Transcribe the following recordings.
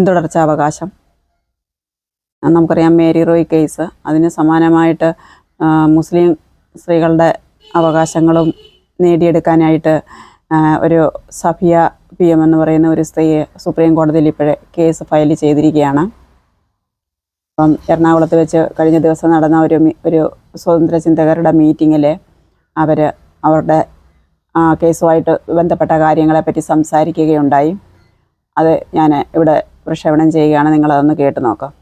പിന്തുടർച്ചാവകാശം. ആ, നമുക്കറിയാം Mary Roy case അതിന് സമാനമായിട്ട് മുസ്ലിം സ്ത്രീകളുടെ അവകാശങ്ങളും നേടിയെടുക്കാനായിട്ട് ഒരു സഫിയ പി എം എന്ന് പറയുന്ന ഒരു സ്ത്രീയെ സുപ്രീം കോടതിയിൽ ഇപ്പോഴേ കേസ് ഫയൽ ചെയ്തിരിക്കുകയാണ്. അപ്പം എറണാകുളത്ത് വെച്ച് കഴിഞ്ഞ ദിവസം നടന്ന ഒരു ഒരു സ്വതന്ത്ര ചിന്തകരുടെ മീറ്റിങ്ങിൽ അവർ അവരുടെ കേസുമായിട്ട് ബന്ധപ്പെട്ട കാര്യങ്ങളെപ്പറ്റി സംസാരിക്കുകയുണ്ടായി. അത് ഞാൻ ഇവിടെ പ്രക്ഷേപണം ചെയ്യുകയാണ് നിങ്ങൾ അതൊന്ന് കേട്ട് നോക്കാം.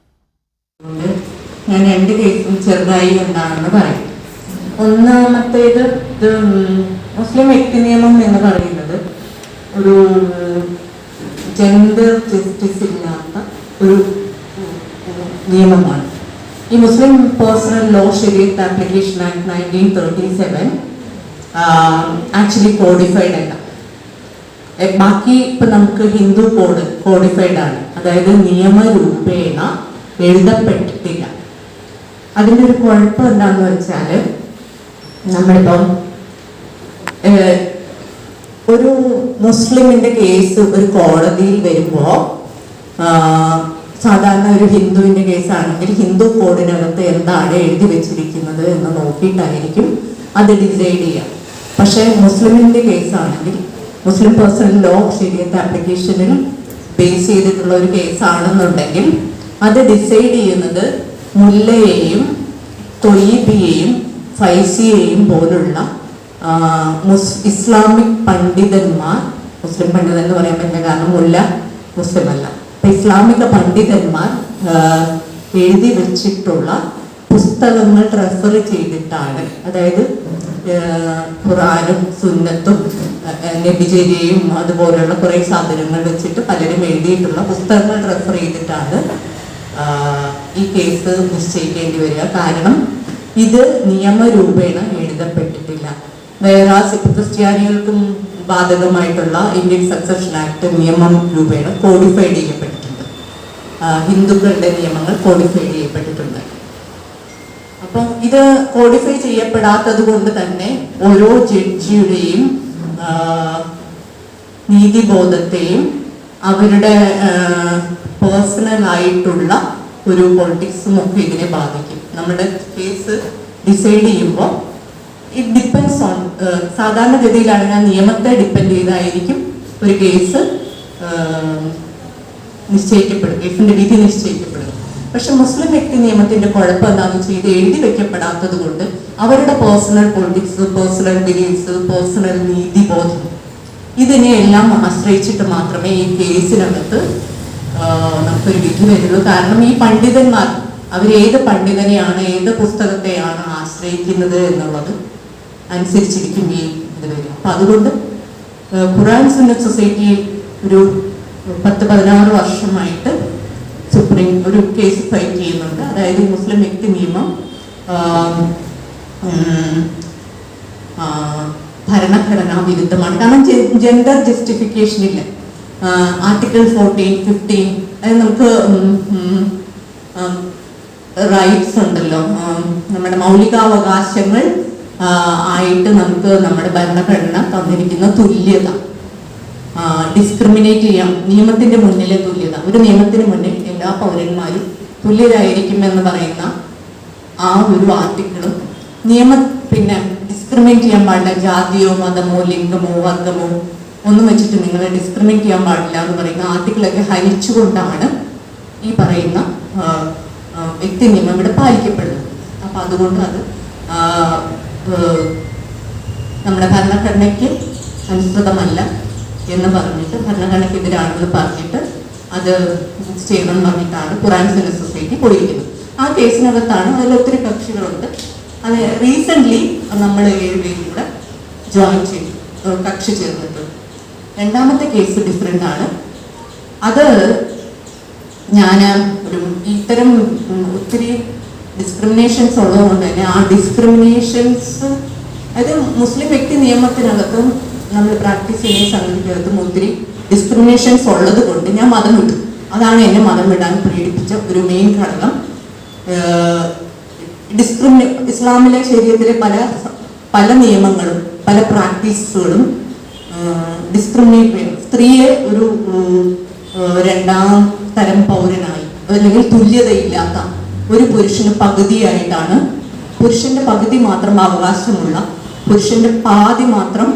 ഞാൻ രണ്ട് കേസും ചെറുതായി എന്താണെന്ന് പറയും. ഒന്നാമത്തേത് മുസ്ലിം വ്യക്തി നിയമം എന്ന് പറയുന്നത് ഒരു ജെൻഡർ ജസ്റ്റിസ് ഇല്ലാത്ത ഒരു നിയമമാണ്. ഈ മുസ്ലിം personal law ഷെരീത്ത് application act nineteen thirty seven actually codified അല്ല. ബാക്കി ഇപ്പം നമുക്ക് ഹിന്ദു കോഡ് കോഡിഫൈഡ് ആണ്. അതായത് നിയമരൂപേണ എഴുതപ്പെട്ടിട്ടില്ല. അതിന്റെ ഒരു കുഴപ്പം എന്താണെന്ന് വെച്ചാൽ നമ്മളിപ്പം ഒരു മുസ്ലിമിന്റെ കേസ് ഒരു കോടതിയിൽ വരുമ്പോൾ സാധാരണ ഒരു ഹിന്ദുവിന്റെ കേസാണെങ്കിൽ ഹിന്ദു കോഡിനകത്ത് എന്താണ് എഴുതി വെച്ചിരിക്കുന്നത് എന്ന് നോക്കിയിട്ടായിരിക്കും അത് ഡിസൈഡ് ചെയ്യാം. പക്ഷേ മുസ്ലിമിന്റെ കേസാണെങ്കിൽ മുസ്ലിം പേഴ്സണൽ ലോ ശരിയത്തെ ആപ്ലിക്കേഷനിൽ ബേസ് ചെയ്തിട്ടുള്ള ഒരു കേസാണെന്നുണ്ടെങ്കിൽ അത് ഡിസൈഡ് ചെയ്യുന്നത് മുല്ലയെയും തൊയ്ബിയെയും ഫൈസിയെയും പോലുള്ള മുസ് ഇസ്ലാമിക് പണ്ഡിതന്മാർ മുസ്ലിം പണ്ഡിതൻ എന്ന് പറയാൻ പറ്റില്ല കാരണം മുല്ല മുസ്ലിം അല്ല. അപ്പം ഇസ്ലാമിക പണ്ഡിതന്മാർ എഴുതി വെച്ചിട്ടുള്ള പുസ്തകങ്ങൾ റെഫർ ചെയ്തിട്ടാണ് അതായത് ഖുറാനും സുന്നത്തും നബിചര്യയും അതുപോലുള്ള കുറേ സാധനങ്ങൾ വെച്ചിട്ട് പലരും എഴുതിയിട്ടുള്ള പുസ്തകങ്ങൾ റെഫർ ചെയ്തിട്ടാണ് ഈ കേസ് നിശ്ചയിക്കേണ്ടി വരിക. കാരണം ഇത് നിയമരൂപേണ എഴുതപ്പെട്ടിട്ടില്ല. വേറെ ക്രിസ്ത്യാനികൾക്കും ബാധകമായിട്ടുള്ള ഇന്ത്യൻ സക്സഷൻ ആക്ട് നിയമം രൂപേണ കോഡിഫൈഡ് ചെയ്യപ്പെട്ടിട്ടുണ്ട്. ഹിന്ദുക്കളുടെ നിയമങ്ങൾ കോഡിഫൈഡ് ചെയ്യപ്പെട്ടിട്ടുണ്ട്. അപ്പം ഇത് കോഡിഫൈ ചെയ്യപ്പെടാത്തത് കൊണ്ട് തന്നെ ഓരോ ജഡ്ജിയുടെയും നീതിബോധത്തെയും അവരുടെ പേഴ്സണൽ ആയിട്ടുള്ള ഒരു പൊളിറ്റിക്സും ഒക്കെ ഇതിനെ ബാധിക്കും. നമ്മുടെ കേസ് ഡിസൈഡ് ചെയ്യുമ്പോൾ ഇറ്റ് ഡിപ്പെൻസ് ഓൺ സാധാരണഗതിയിലാണ് ആ നിയമത്തെ ഡിപ്പെൻഡ് ചെയ്തായിരിക്കും ഒരു കേസ് നിശ്ചയിക്കപ്പെടും കേസിന്റെ വിധി നിശ്ചയിക്കപ്പെടും. പക്ഷെ മുസ്ലിം വ്യക്തി നിയമത്തിന്റെ കുഴപ്പം എന്താണെന്ന് വെച്ചാൽ ഇത് എഴുതി വെക്കപ്പെടാത്തത് കൊണ്ട് അവരുടെ personal politics personal beliefs personal നീതിബോധം ഇതിനെ എല്ലാം ആശ്രയിച്ചിട്ട് മാത്രമേ ഈ കേസിനകത്ത് നമുക്കൊരു വിധി വരുള്ളൂ. കാരണം ഈ പണ്ഡിതന്മാർ അവർ ഏത് പണ്ഡിതനെയാണ് ഏത് പുസ്തകത്തെയാണ് ആശ്രയിക്കുന്നത് എന്നുള്ളത് അനുസരിച്ചിരിക്കും ഈ ഇത് വരും അപ്പൊ അതുകൊണ്ട് ഖുറാൻ സുന്നത്ത് സൊസൈറ്റി ഒരു പത്ത് പതിനാറ് വർഷമായിട്ട് ഒരു കേസ് ഫൈറ്റ് ചെയ്യുന്നുണ്ട്. അതായത് മുസ്ലിം വ്യക്തി നിയമം ഭരണഘടനാ വിരുദ്ധമാണ്. കാരണം ജെൻഡർ ജസ്റ്റിഫിക്കേഷൻ ഇല്ല. ആർട്ടിക്കിൾ ഫോർട്ടീൻ ഫിഫ്റ്റീൻ അതായത് നമുക്ക് റൈറ്റ്സ് ഉണ്ടല്ലോ. നമ്മുടെ മൗലികാവകാശങ്ങൾ ആയിട്ട് നമുക്ക് നമ്മുടെ ഭരണഘടന തന്നിരിക്കുന്ന തുല്യത. ഡിസ്ക്രിമിനേറ്റ് ചെയ്യാം. നിയമത്തിന്റെ മുന്നിലെ തുല്യത. ഒരു നിയമത്തിന് മുന്നിൽ എല്ലാ പൗരന്മാരും തുല്യരായിരിക്കും എന്ന് പറയുന്ന ആ ഒരു ആർട്ടിക്കിളും നിയമ പിന്നെ ഡിസ്ക്രിമിനേറ്റ് ചെയ്യാൻ പാടില്ല. ജാതിയോ മതമോ ലിംഗമോ വർഗമോ ഒന്നും വെച്ചിട്ട് നിങ്ങളെ ഡിസ്ക്രിമിനേറ്റ് ചെയ്യാൻ പാടില്ല എന്ന് പറയുന്ന ആർട്ടിക്കിളൊക്കെ ഹരിച്ചുകൊണ്ടാണ് ഈ പറയുന്ന വ്യക്തി നിയമം ഇവിടെ പാലിക്കപ്പെടുന്നത്. അപ്പം അതുകൊണ്ട് അത് നമ്മുടെ ഭരണഘടനയ്ക്ക് അനുസൃതമല്ല എന്ന് പറഞ്ഞിട്ട് ഭരണഘടനയ്ക്കെതിരാണെന്ന് പറഞ്ഞിട്ട് അത് ചെയ്യണം പറഞ്ഞിട്ടാണ് ഖുറാൻ സിവിൽ സൊസൈറ്റി പോയിരിക്കുന്നത് ആ കേസിനകത്താണ് അതിൽ ഒത്തിരി കക്ഷികളുണ്ട്. അത് റീസെന്റ്ലി നമ്മൾ ഏഴുപേരും കൂടെ ജോയിൻ ചെയ്തു. കക്ഷി ചേർന്നിട്ടുണ്ട് രണ്ടാമത്തെ കേസ് ഡിഫറെന്റ് ആണ്. അത് ഞാൻ ഒരു ഇത്തരം ഒത്തിരി ഡിസ്ക്രിമിനേഷൻസ് ഉള്ളതുകൊണ്ട് തന്നെ ആ ഡിസ്ക്രിമിനേഷൻസ് അതായത് മുസ്ലിം വ്യക്തി നിയമത്തിനകത്തും നമ്മൾ പ്രാക്ടീസ് ചെയ്യുന്ന സംഗതിക്കകത്തും ഒത്തിരി ഡിസ്ക്രിമിനേഷൻസ് ഉള്ളത് കൊണ്ട് ഞാൻ മതം വിട്ടു. അതാണ് എന്നെ മതം വിടാൻ പ്രേരിപ്പിച്ച ഒരു മെയിൻ ഘടകം. ഡിസ്ക്രിമിനേ ഇസ്ലാമിലെ ശരീരത്തിലെ പല പല നിയമങ്ങളും പല പ്രാക്ടീസുകളും ഡിസ്ക്രിമിനേറ്റ് ചെയ്യും സ്ത്രീയെ ഒരു രണ്ടാം തരം പൗരനായി അല്ലെങ്കിൽ തുല്യതയില്ലാത്ത ഒരു പുരുഷന് പകുതിയായിട്ടാണ് പുരുഷന്റെ പകുതി മാത്രം അവകാശമുള്ള പുരുഷന്റെ പാതി മാത്രം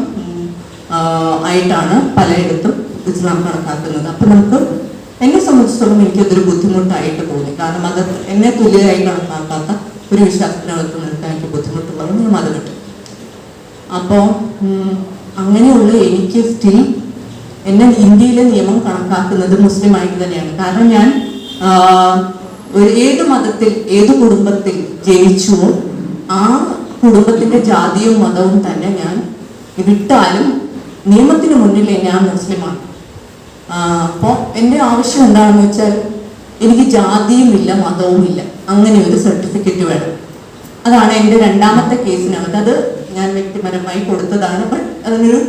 ആയിട്ടാണ് പലയിടത്തും ഇസ്ലാം കണക്കാക്കുന്നത് അപ്പൊ നമുക്ക് എന്നെ സംബന്ധിച്ചിടത്തോളം എനിക്കതൊരു ബുദ്ധിമുട്ടായിട്ട് തോന്നി. കാരണം അത് എന്നെ തുല്യരായി കണക്കാക്കാത്ത ഒരു വിശ്വാസത്തിനകത്ത് നിൽക്കാൻ എനിക്ക് ബുദ്ധിമുട്ടുള്ളത് ഞാൻ മത കിട്ടും അപ്പോൾ അങ്ങനെയുള്ള എനിക്ക് സ്റ്റിൽ എന്നെ ഇന്ത്യയിലെ നിയമം കണക്കാക്കുന്നത് മുസ്ലിം ആയിട്ട് തന്നെയാണ്. കാരണം ഞാൻ ഒരു ഏത് മതത്തിൽ ഏത് കുടുംബത്തിൽ ജനിച്ചുവോ ആ കുടുംബത്തിന്റെ ജാതിയും മതവും തന്നെ ഞാൻ വിട്ടാലും നിയമത്തിന് മുന്നിൽ ഞാൻ മുസ്ലിമാണ്. അപ്പോൾ എന്റെ ആവശ്യം എന്താണെന്ന് വെച്ചാൽ എനിക്ക് ജാതിയുമില്ല മതവുമില്ല. അങ്ങനെ ഒരു സർട്ടിഫിക്കറ്റ് വേണം. അതാണ് എന്റെ രണ്ടാമത്തെ കേസിനകത്ത്. അത് ഞാൻ വ്യക്തിപരമായി കൊടുത്തതാണ്. ബട്ട് അതിനൊരു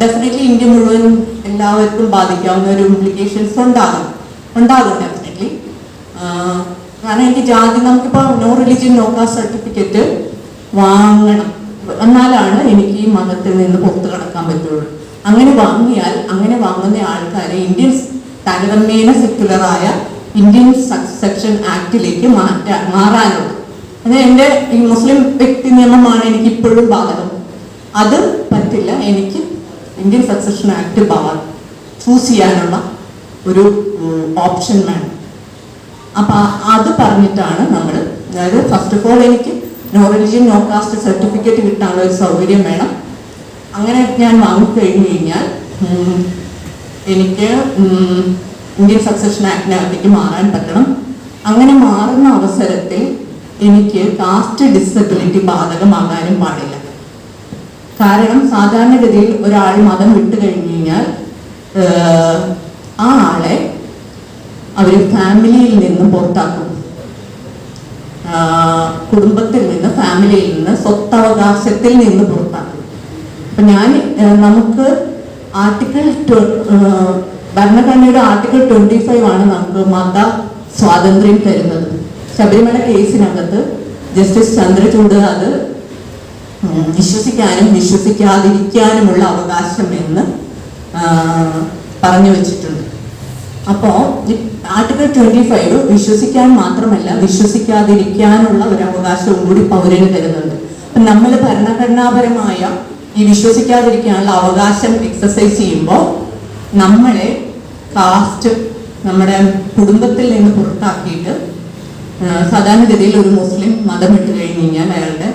ഡെഫിനറ്റ്ലി ഇന്ത്യ മുഴുവൻ എല്ലാവർക്കും ബാധിക്കാവുന്ന ഒരു ഇംപ്ലിക്കേഷൻസ് ഉണ്ടാകും. ഉണ്ടാകും ഡെഫിനറ്റ്ലി കാരണം എനിക്ക് ജാതി നമുക്കിപ്പോൾ no religion no caste certificate വാങ്ങണം. എന്നാലാണ് എനിക്ക് ഈ മതത്തിൽ നിന്ന് പുറത്തു കടക്കാൻ പറ്റുള്ളൂ. അങ്ങനെ വാങ്ങിയാൽ അങ്ങനെ വാങ്ങുന്ന ആൾക്കാരെ ഇന്ത്യൻ താരതമ്യേന സെക്യുലറായ ഇന്ത്യൻ സെക്ഷൻ ആക്ടിലേക്ക് മാറ്റാൻ മാറാനുള്ളത് അത് എന്റെ ഈ മുസ്ലിം വ്യക്തി നിയമമാണ് എനിക്ക് ഇപ്പോഴും ബാധകം. അത് പറ്റില്ല. എനിക്ക് Indian succession act power choose ചെയ്യാനുള്ള ഒരു ഓപ്ഷൻ വേണം. അപ്പൊ അത് പറഞ്ഞിട്ടാണ് നമ്മൾ അതായത് ഫസ്റ്റ് ഓഫ് ഓൾ എനിക്ക് no religion no caste certificate കിട്ടാനുള്ള ഒരു സൗകര്യം വേണം. അങ്ങനെ ഞാൻ വാങ്ങിക്കഴിഞ്ഞു കഴിഞ്ഞാൽ എനിക്ക് ഇന്ത്യൻ സക്സഷൻ ആക്ടിനകത്തേക്ക് മാറാൻ പറ്റണം. അങ്ങനെ മാറുന്ന അവസരത്തിൽ എനിക്ക് കാസ്റ്റ് ഡിസബിലിറ്റി ബാധകമാകാനും പാടില്ല. കാരണം സാധാരണഗതിയിൽ ഒരാൾ മതം വിട്ടു കഴിഞ്ഞു കഴിഞ്ഞാൽ ആ ആളെ അവർ ഫാമിലിയിൽ നിന്ന് പുറത്താക്കും. കുടുംബത്തിൽ നിന്ന് ഫാമിലിയിൽ നിന്ന് സ്വത്തവകാശത്തിൽ നിന്ന് പുറത്താക്കും. അപ്പൊ ഞാൻ നമുക്ക് ആർട്ടിക്കിൾ ഭരണഘടനയുടെ ആർട്ടിക്കിൾ ട്വന്റി ഫൈവ് ആണ് നമുക്ക് മത സ്വാതന്ത്ര്യം തരുന്നത്. ശബരിമല കേസിനകത്ത് ജസ്റ്റിസ് ചന്ദ്രചൂഡ് അത് വിശ്വസിക്കാനും വിശ്വസിക്കാതിരിക്കാനുമുള്ള അവകാശം എന്ന് പറഞ്ഞു വെച്ചിട്ടുണ്ട്. അപ്പോൾ ആർട്ടിക്കിൾ ട്വന്റി ഫൈവ് വിശ്വസിക്കാൻ മാത്രമല്ല വിശ്വസിക്കാതിരിക്കാനുള്ള ഒരു അവകാശവും കൂടി പൗരന് തരുന്നുണ്ട്. നമ്മൾ ഭരണഘടനാപരമായ ഈ വിശ്വസിക്കാതിരിക്കാനുള്ള അവകാശം എക്സസൈസ് ചെയ്യുമ്പോൾ നമ്മളെ കാസ്റ്റ് നമ്മുടെ കുടുംബത്തിൽ നിന്ന് പുറത്താക്കിയിട്ട് സാധാരണഗതിയിൽ ഒരു മുസ്ലിം മതം ഇട്ട് കഴിഞ്ഞ് കഴിഞ്ഞാൽ അയാളുടെ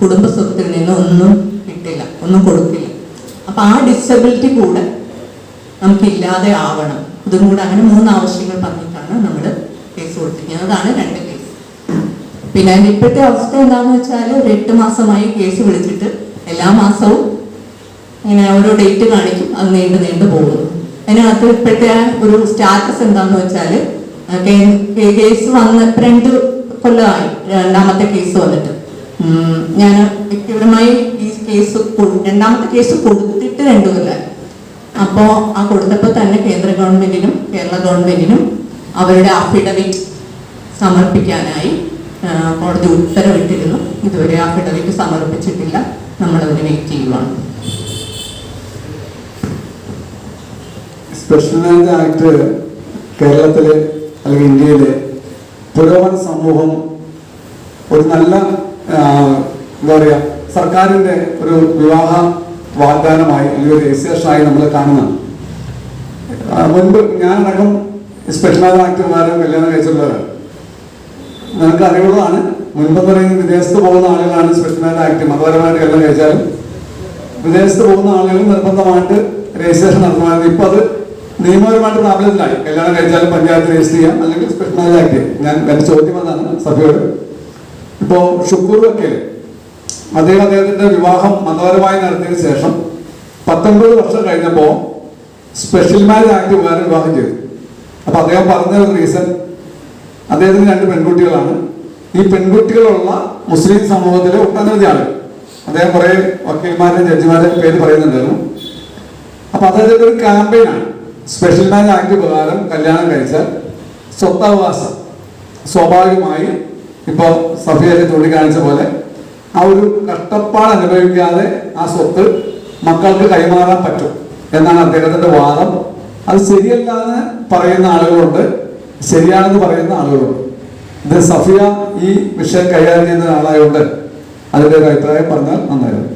കുടുംബ സ്വത്തിൽ നിന്ന് ഒന്നും കിട്ടില്ല ഒന്നും കൊടുക്കില്ല. അപ്പൊ ആ ഡിസബിലിറ്റി കൂടെ നമുക്ക് ഇല്ലാതെ ആവണം. ഇതും കൂടെ അങ്ങനെ മൂന്ന് ആവശ്യങ്ങൾ പറഞ്ഞിട്ടാണ് നമ്മൾ കേസ് കൊടുത്തിരിക്കുന്നത്. അതാണ് രണ്ട് കേസ് പിന്നെ അതിന്റെ ഇപ്പോഴത്തെ അവസ്ഥ എന്താണെന്ന് വെച്ചാൽ ഒരു എട്ട് മാസമായി കേസ് വിളിച്ചിട്ട് എല്ലാ മാസവും ഇങ്ങനെ ഓരോ ഡേറ്റ് കാണിക്കും അത് നീണ്ടു നീണ്ടു പോകുന്നു അതിനകത്ത് ഇപ്പോഴത്തെ ഒരു സ്റ്റാറ്റസ് എന്താന്ന് വെച്ചാൽ കേസ് വന്ന് രണ്ട് കൊല്ലമായി രണ്ടാമത്തെ കേസ് വന്നിട്ട്. ഞാൻ വ്യക്തിപരമായി ഈ കേസ് രണ്ടാമത്തെ കേസ് കൊടുത്തിട്ട് രണ്ടു കൊല്ലമായി അപ്പോൾ ആ കൊടുത്തപ്പോൾ തന്നെ കേന്ദ്ര ഗവൺമെന്റിനും കേരള ഗവൺമെന്റിനും അവരുടെ അഫിഡവിറ്റ് സമർപ്പിക്കാനായി കോടതി ഉത്തരവിട്ടിരുന്നു. ഇതുവരെ അഫിഡവിറ്റ് സമർപ്പിച്ചിട്ടില്ല. നമ്മളതിന് ഒരു വ്യക്തിയുമാണ്. സ്പെഷ്യൽ ലാൻഡ് ആക്ട് കേരളത്തിലെ അല്ലെങ്കിൽ ഇന്ത്യയിലെ പുരോഗമന സമൂഹം ഒരു നല്ല എന്താ പറയുക സർക്കാരിന്റെ ഒരു വിവാഹ വാഗ്ദാനമായി അല്ലെങ്കിൽ ഒരു രജിസ്ട്രേഷനായി നമ്മൾ കാണുന്നതാണ് മുൻപ് ഞാനടക്കം സ്പെഷ്യൽ ലാൻഡ് കല്യാണം കഴിച്ചിട്ടുള്ളവരാണ് നിങ്ങൾക്ക് അറിവുള്ളതാണ്. മുൻപ് പറയുന്നത് വിദേശത്ത് പോകുന്ന ആളുകളാണ് സ്പെഷ്യൽ ആക്ട് മതപരമായിട്ട് കല്യാണം കഴിച്ചാലും വിദേശത്ത് പോകുന്ന ആളുകൾ നിർബന്ധമായിട്ട് രജിസ്ട്രേഷൻ നടത്തണമായിരുന്നു ഇപ്പൊ അത് നിയമപരമായിട്ട് പ്രാബല്യത്തിലായി. കല്യാണം കഴിച്ചാലും പഞ്ചായത്ത് രജിസ്റ്റർ ചെയ്യാം. അല്ലെങ്കിൽ സ്പെഷ്യൽ ആക്ട് ഞാൻ എന്റെ ചോദ്യം വന്നതാണ് സഭയോട്. ഇപ്പോ ഷുക്കൂർ വക്കീൽ അദ്ദേഹം അദ്ദേഹത്തിന്റെ വിവാഹം മതപരമായി നടത്തിയതിനു ശേഷം പത്തൊൻപത് വർഷം കഴിഞ്ഞപ്പോ സ്പെഷ്യൽ മാരേജ് ആക്ട് വേറെ വിവാഹം ചെയ്തു. അപ്പൊ അദ്ദേഹം പറഞ്ഞ ഒരു റീസൺ അദ്ദേഹത്തിന് രണ്ട് പെൺകുട്ടികളാണ്. ഈ പെൺകുട്ടികളുള്ള മുസ്ലിം സമൂഹത്തിലെ ഒട്ടനവധി ആളുകൾ അദ്ദേഹം കുറെ വക്കീൽമാരുടെ ജഡ്ജിമാരുടെ പേര് പറയുന്നുണ്ടായിരുന്നു. അപ്പൊ അതായത് ഒരു ക്യാമ്പയിനാണ് സ്പെഷ്യൽ മാരേജ് ആക്ട് പ്രകാരം കല്യാണം കഴിച്ചാൽ സ്വത്താവകാശം സ്വാഭാവികമായി ഇപ്പൊ സഫിയൊക്കെ ചൂണ്ടിക്കാണിച്ച പോലെ ആ ഒരു കഷ്ടപ്പാട് അനുഭവിക്കാതെ ആ സ്വത്ത് മക്കൾക്ക് കൈമാറാൻ പറ്റും എന്നാണ് അദ്ദേഹത്തിന്റെ വാദം. അത് ശരിയല്ല എന്ന് പറയുന്ന ആളുകളുണ്ട് ശരിയാണെന്ന് പറയുന്ന ആളുകളുണ്ട്. ഇത് സഫിയ ഈ വിഷയം കൈകാര്യം ചെയ്യുന്ന ആളായതുകൊണ്ട് അതിന്റെ ഒരു അഭിപ്രായം പറഞ്ഞാൽ നന്നായിരുന്നു.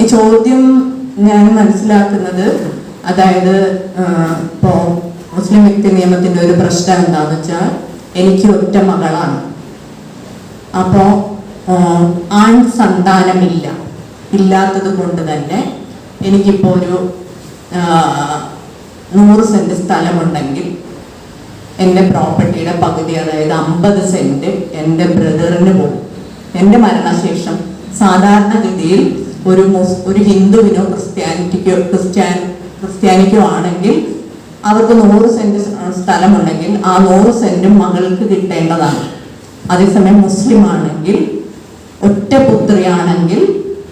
ഈ ചോദ്യം ഞാൻ മനസ്സിലാക്കുന്നത് അതായത് ഇപ്പോ മുസ്ലിം വ്യക്തി നിയമത്തിന്റെ ഒരു പ്രശ്നം എന്താന്ന് വെച്ചാൽ എനിക്ക് ഒറ്റ മകളാണ്. അപ്പോ ആൺ സന്താനമില്ല. ഇല്ലാത്തത് കൊണ്ട് തന്നെ എനിക്കിപ്പോ ഒരു നൂറ് സെന്റ് സ്ഥലമുണ്ടെങ്കിൽ എന്റെ പ്രോപ്പർട്ടിയുടെ പകുതി അതായത് അമ്പത് സെന്റ് എന്റെ ബ്രദറിന് പോകും എന്റെ മരണശേഷം സാധാരണഗതിയിൽ ഒരു മുസ് ഒരു ഹിന്ദുവിനോ ക്രിസ്ത്യാനിറ്റിക്കോ ക്രിസ്ത്യാൻ ക്രിസ്ത്യാനിക്കോ ആണെങ്കിൽ അവർക്ക് നൂറ് സെന്റ് സ്ഥലമുണ്ടെങ്കിൽ ആ നൂറ് സെന്റും മകൾക്ക് കിട്ടേണ്ടതാണ്. അതേസമയം മുസ്ലിം ആണെങ്കിൽ ഒറ്റ പുത്രിയാണെങ്കിൽ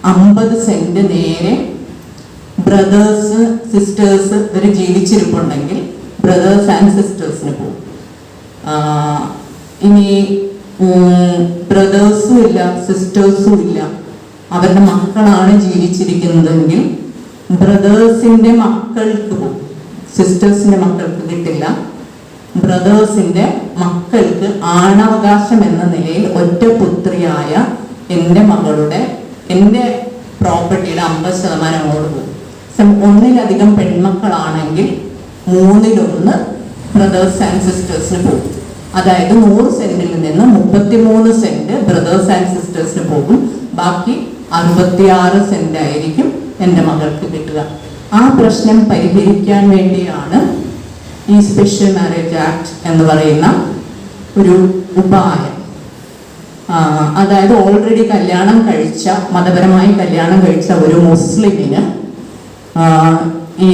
അമ്പത് സെന്റ് നേരെ ബ്രദേഴ്സ് സിസ്റ്റേഴ്സ് ഇവർ ജീവിച്ചിരിപ്പുണ്ടെങ്കിൽ ബ്രദേഴ്സ് ആൻഡ് സിസ്റ്റേഴ്സിന് പോകും ഇനി ബ്രദേഴ്സും ഇല്ല സിസ്റ്റേഴ്സും ഇല്ല. അവരുടെ മക്കളാണ് ജീവിച്ചിരിക്കുന്നതെങ്കിൽ ബ്രദേഴ്സിന്റെ മക്കൾക്ക് പോകും സിസ്റ്റേഴ്സിന്റെ മക്കൾക്ക് കിട്ടില്ല. ബ്രദേഴ്സിന്റെ മക്കൾക്ക് ആണവകാശം എന്ന നിലയിൽ ഒറ്റ പുത്രിയായ എന്റെ മകളുടെ എന്റെ പ്രോപ്പർട്ടിയുടെ അമ്പത് ശതമാനം അങ്ങോട്ട് പോകും ഒന്നിലധികം പെൺമക്കളാണെങ്കിൽ മൂന്നിലൊന്ന് ബ്രദേഴ്സ് ആൻഡ് സിസ്റ്റേഴ്സിന് പോകും. അതായത് നൂറ് സെന്റിൽ നിന്ന് മുപ്പത്തിമൂന്ന് സെന്റ് ബ്രദേഴ്സ് ആൻഡ് സിസ്റ്റേഴ്സിന് പോകും. ബാക്കി അറുപത്തിയാറ് സെന്റ് ആയിരിക്കും എന്റെ മകൾക്ക് കിട്ടുക. ആ പ്രശ്നം പരിഹരിക്കാൻ വേണ്ടിയാണ് ഈ സ്പെഷ്യൽ മാരേജ് ആക്ട് എന്ന് പറയുന്ന ഒരു ഉപായം. അതായത് ഓൾറെഡി കല്യാണം കഴിച്ച മതപരമായി കല്യാണം കഴിച്ച ഒരു മുസ്ലിമിന് ഈ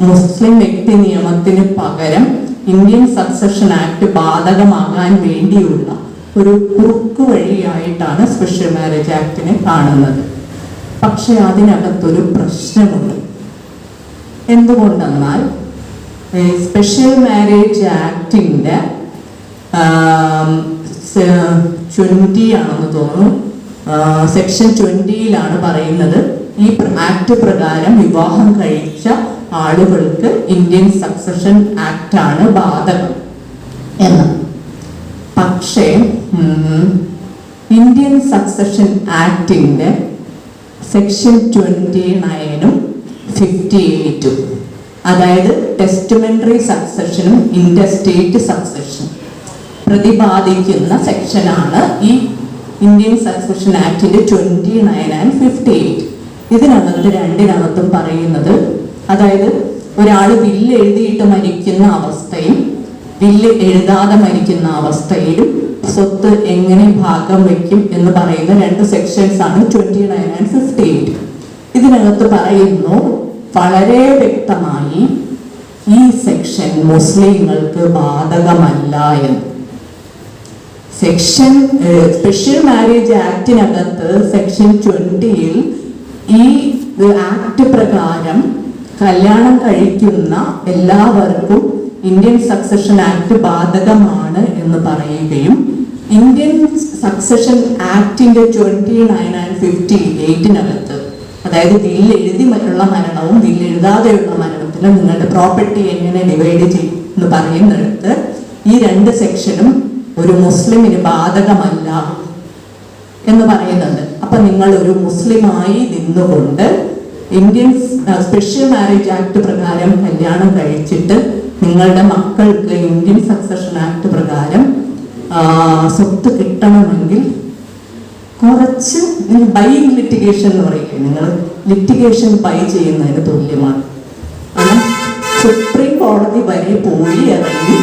മുസ്ലിം വ്യക്തി നിയമത്തിന് പകരം ഇന്ത്യൻ സക്സഷൻ ആക്ട് ബാധകമാകാൻ വേണ്ടിയുള്ള ഒരു കുറുക്കു വഴിയായിട്ടാണ് സ്പെഷ്യൽ മാരേജ് ആക്ടിനെ കാണുന്നത്. പക്ഷെ അതിനകത്തൊരു പ്രശ്നമുണ്ട്. എന്തുകൊണ്ടെന്നാൽ സ്പെഷ്യൽ മാരേജ് ആക്ടിന്റെ ട്വന്റി ആണെന്ന് തോന്നുന്നു. സെക്ഷൻ ട്വന്റിയിലാണ് പറയുന്നത്. ഈ ആക്ട് പ്രകാരം വിവാഹം കഴിച്ച ആളുകൾക്ക് ഇന്ത്യൻ സക്സഷൻ ആക്ട് ആണ് ബാധകം എന്ന്. പക്ഷേ ഇന്ത്യൻ സക്സഷൻ ആക്ടിന്റെ സെക്ഷൻ ട്വന്റി നയനും ഫിഫ്റ്റി എയ്റ്റും അതായത് ടെസ്റ്റ്മെന്ററി സക്സഷനും ഇൻഡസ്റ്റേറ്റ് സക്സഷനും പ്രതിപാദിക്കുന്ന സെക്ഷനാണ് ഈ Indian succession ആക്ടിന്റെ twenty nine and fifty eight. ഇതിനകത്ത് രണ്ടിനകത്തും പറയുന്നത് അതായത് ഒരാൾ ബില്ല് എഴുതിയിട്ട് മരിക്കുന്ന അവസ്ഥയും ബില്ല് എഴുതാതെ മരിക്കുന്ന അവസ്ഥയിലും സ്വത്ത് എങ്ങനെ ഭാഗം വയ്ക്കും എന്ന് പറയുന്ന രണ്ട് സെക്ഷൻസ് ആണ് twenty nine and fifty eight ഇതിനകത്ത് പറയുന്നു വളരെ വ്യക്തമായി ഈ സെക്ഷൻ മുസ്ലിങ്ങൾക്ക് ബാധകമല്ല എന്ന്. സെക്ഷൻ സ്പെഷ്യൽ മാരേജ് ആക്ടിനകത്ത് സെക്ഷൻ ട്വന്റിയിൽ ഈ ആക്ട് പ്രകാരം കല്യാണം കഴിക്കുന്ന എല്ലാവർക്കും ഇന്ത്യൻ സക്സഷൻ ആക്ട് ബാധകമാണ് എന്ന് പറയുകയും ഇന്ത്യൻ സക്സഷൻ ആക്ടിന്റെ ട്വന്റി നയൻ ആൻഡ് ഫിഫ്റ്റി എയ്റ്റിനകത്ത് അതായത് ബില്ല് മറ്റുള്ള മരണവും ബില്ല് എഴുതാതെയുള്ള മരണത്തിലും നിങ്ങളുടെ പ്രോപ്പർട്ടി എങ്ങനെ ഡിവൈഡ് ചെയ്യും എന്ന് പറയുന്നിടത്ത് ഈ രണ്ട് സെക്ഷനും ഒരു മുസ്ലിമിന് ബാധകമല്ല എന്ന് പറയുന്നുണ്ട്. അപ്പൊ നിങ്ങൾ ഒരു മുസ്ലിമായി നിന്നുകൊണ്ട് ഇന്ത്യൻ സ്പെഷ്യൽ മാരേജ് ആക്ട് പ്രകാരം കല്യാണം കഴിച്ചിട്ട് നിങ്ങളുടെ മക്കൾക്ക് ഇന്ത്യൻ സക്സഷൻ ആക്ട് പ്രകാരം സ്വത്ത് കിട്ടണമെങ്കിൽ കുറച്ച് ബൈ ലിറ്റിഗേഷൻ എന്ന് പറയില്ലേ? നിങ്ങൾ ലിറ്റിഗേഷൻ ബൈ ചെയ്യുന്നതിന് തുല്യമാണ്. സുപ്രീം കോടതി വരെ പോയി ഇറങ്ങി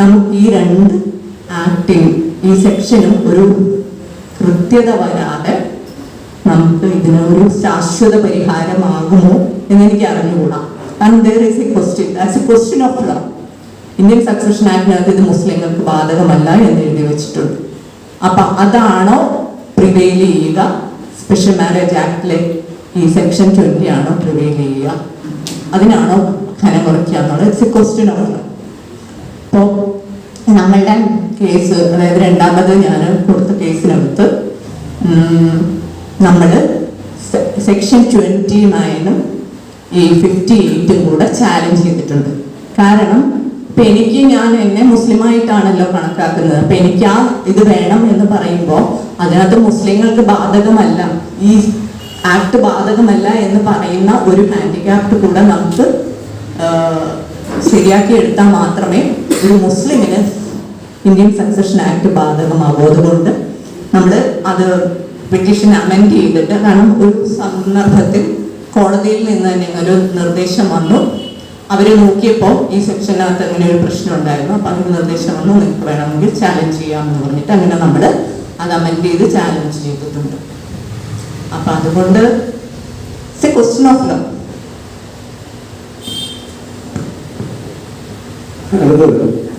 നമുക്ക് ഈ രണ്ട് ആക്ടിനും ഈ സെക്ഷനും ഒരു കൃത്യത വരാതെ നമുക്ക് ഇതിനൊരു ശാശ്വത പരിഹാരമാകുമോ എന്ന് എനിക്ക് അറിഞ്ഞുകൂടാ കാരണം there is a question as a question of law Indian succession ആക്ടിനകത്ത് ഇത് മുസ്ലിങ്ങൾക്ക് ബാധകമല്ല എന്ന് എഴുതി വെച്ചിട്ടുണ്ട്. അപ്പൊ അതാണോ പ്രിവെയിൽ ചെയ്യുക? സ്പെഷ്യൽ മാരേജ് ആക്ടിലെ ഈ സെക്ഷൻ ട്വന്റി ആണോ പ്രിവെയിൽ ചെയ്യുക? അതിനാണോ ഖനം കുറയ്ക്കുക എന്നുള്ളത്? ഇറ്റ്സ് എ ക്വസ്റ്റ്യൻ ലോ അപ്പോൾ നമ്മളുടെ കേസ് അതായത് രണ്ടാമത് ഞാൻ കൊടുത്ത കേസിനകത്ത് നമ്മൾ സെക്ഷൻ ട്വന്റി നയനും ഈ ഫിഫ്റ്റി എയ്റ്റും കൂടെ ചാലഞ്ച് ചെയ്തിട്ടുണ്ട്. കാരണം ഇപ്പം എനിക്ക് ഞാൻ എന്നെ മുസ്ലിമായിട്ടാണല്ലോ കണക്കാക്കുന്നത്. അപ്പം എനിക്ക് ആ ഇത് വേണം എന്ന് പറയുമ്പോൾ അതിനകത്ത് മുസ്ലിങ്ങൾക്ക് ബാധകമല്ല ഈ ആക്ട് ബാധകമല്ല എന്ന് പറയുന്ന ഒരു ഹാൻഡിക്യാപ്റ്റ് കൂടെ നമുക്ക് ശരിയാക്കി എടുത്താൽ മാത്രമേ ഒരു മുസ്ലിമിന് ഇന്ത്യൻ സക്സഷൻ ആക്ട് ബാധകമാകൂ അതുകൊണ്ട് നമ്മൾ അത് പെറ്റീഷൻ അമെൻഡ് ചെയ്തിട്ട് കാരണം ഒരു സന്ദർഭത്തിൽ കോടതിയിൽ നിന്ന് തന്നെ ഒരു നിർദ്ദേശം വന്നു. അവർ നോക്കിയപ്പോൾ ഈ സെക്ഷനകത്ത് അങ്ങനെ ഒരു പ്രശ്നം ഉണ്ടായിരുന്നു. അപ്പം അതിന് നിർദ്ദേശം വന്നു നിങ്ങൾക്ക് വേണമെങ്കിൽ ചാലഞ്ച് ചെയ്യാമെന്ന് പറഞ്ഞിട്ട് അങ്ങനെ നമ്മൾ അത് അമെൻഡ് ചെയ്ത് ചാലഞ്ച് ചെയ്തിട്ടുണ്ട്. അപ്പം അതുകൊണ്ട് ക്വസ്റ്റ്യൻ ഓഫ് ലോ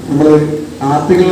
നമ്മൾ ആർട്ടിക്കിൾ